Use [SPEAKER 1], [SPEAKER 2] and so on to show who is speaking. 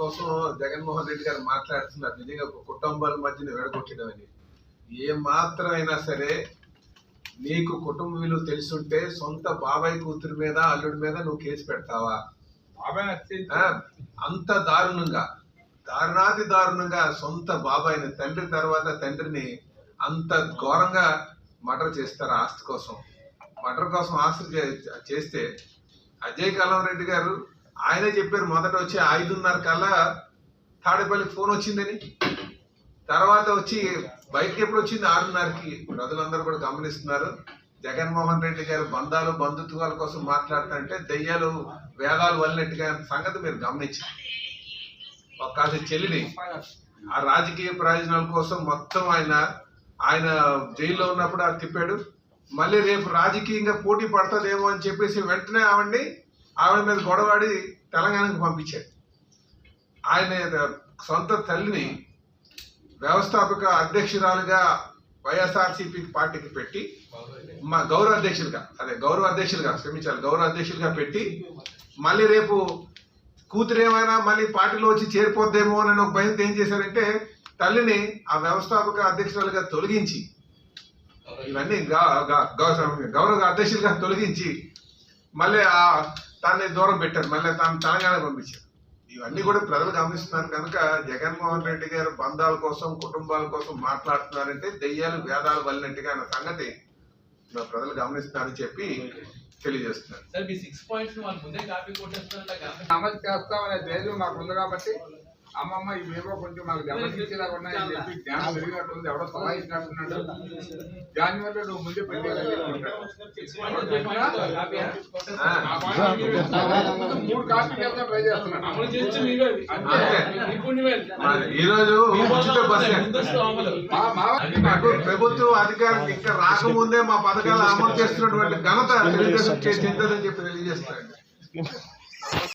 [SPEAKER 1] కోసం జగన్మోహన్ రెడ్డి గారు మాట్లాడుతున్నారు. నిజంగా ఒక కుటుంబాల మధ్యన విడగొట్టడమని ఏ మాత్రం అయినా సరే నీకు కుటుంబ విలువ తెలుసుంటే సొంత బాబాయ్ కూతురు మీద అల్లుడి మీద నువ్వు కేసు పెడతావా? అంత దారుణంగా. దారుణాతి దారుణంగా సొంత బాబాయిని తండ్రి తర్వాత తండ్రిని అంత ఘోరంగా మటర్ చేస్తారు ఆస్తి కోసం? మటర్ కోసం ఆస్తి చే- చేస్తే అజయ్ కలం రెడ్డి గారు ఆయనే చెప్పారు మొదట వచ్చి ఐదున్నర కల్లా తాడేపల్లికి ఫోన్ వచ్చిందని. తర్వాత వచ్చి బయటకి ఎప్పుడు వచ్చింది? ఆరున్నరకి. ప్రజలందరూ కూడా గమనిస్తున్నారు. జగన్మోహన్ రెడ్డి గారు బంధాలు బంధుత్వాల కోసం మాట్లాడుతుంటే దెయ్యాలు వేదాలు వల్లినట్టుగా సంగతి మీరు గమనించారు ఒక చెల్లిని. ఆ రాజకీయ ప్రయోజనాల కోసం మొత్తం ఆయన ఆయన జైల్లో ఉన్నప్పుడు ఆ తిప్పాడు. మళ్ళీ రేపు రాజకీయంగా పోటీ పడుతుందేమో అని చెప్పేసి వెంటనే ఆవిడ్ని ఆవిడ మీద గొడవాడి తెలంగాణకు పంపించాడు. ఆయన సొంత తల్లిని వ్యవస్థాపక అధ్యక్షురాలుగా వైఎస్ఆర్సీపీ పార్టీకి పెట్టి మా గౌరవ అధ్యక్షులుగా అదే గౌరవ అధ్యక్షులుగా క్షమించాలి గౌరవ అధ్యక్షులుగా పెట్టి మళ్ళీ రేపు కూతురు ఏమైనా మళ్ళీ పార్టీలో వచ్చి చేరిపోద్దేమో అని ఒక భయంతో ఏం చేశారంటే తల్లిని ఆ వ్యవస్థాపక అధ్యక్షురాలుగా తొలగించి ఇవన్నీ గౌరవ అధ్యక్షులుగా తొలగించి మళ్ళీ ఆ తాన్ని దూరం పెట్టారు. మళ్ళీ తాను తెలంగాణ పంపించారు. ఇవన్నీ కూడా ప్రజలు గమనిస్తున్నారు. కనుక జగన్మోహన్ రెడ్డి గారు బంధాల కోసం కుటుంబాల కోసం మాట్లాడుతున్నారంటే దెయ్యాలు వేదాలు వల్లినట్టుగా అన్న సంగతి ప్రజలు గమనిస్తున్నారని చెప్పి తెలియజేస్తున్నారు.
[SPEAKER 2] సార్ మీ సిక్స్ పాయింట్స్ ముందే కాపీ కొట్టేస్తున్నారు
[SPEAKER 3] అమలు చేస్తామనే ధైర్యం మాకు ఉంది కాబట్టి అమ్మమ్మ ఇవేవో కొంచెం మాకు దెబ్బతీసేలాగా ఉన్నాయని చెప్పి జ్ఞానం పెరిగినట్టుంది ఎవడో సలహా ఇచ్చినట్టున్నాడు దానివల్ల నువ్వు ముందే మూడు కాపీ ట్రై
[SPEAKER 1] ఈ ప్రభుత్వ అధికారులు ఇంకా రాకముందే మా పథకాలు అమలు చేస్తున్నటువంటి ఘనత తెలుగుదేశం చెందని చెప్పి తెలియజేస్తున్నారండి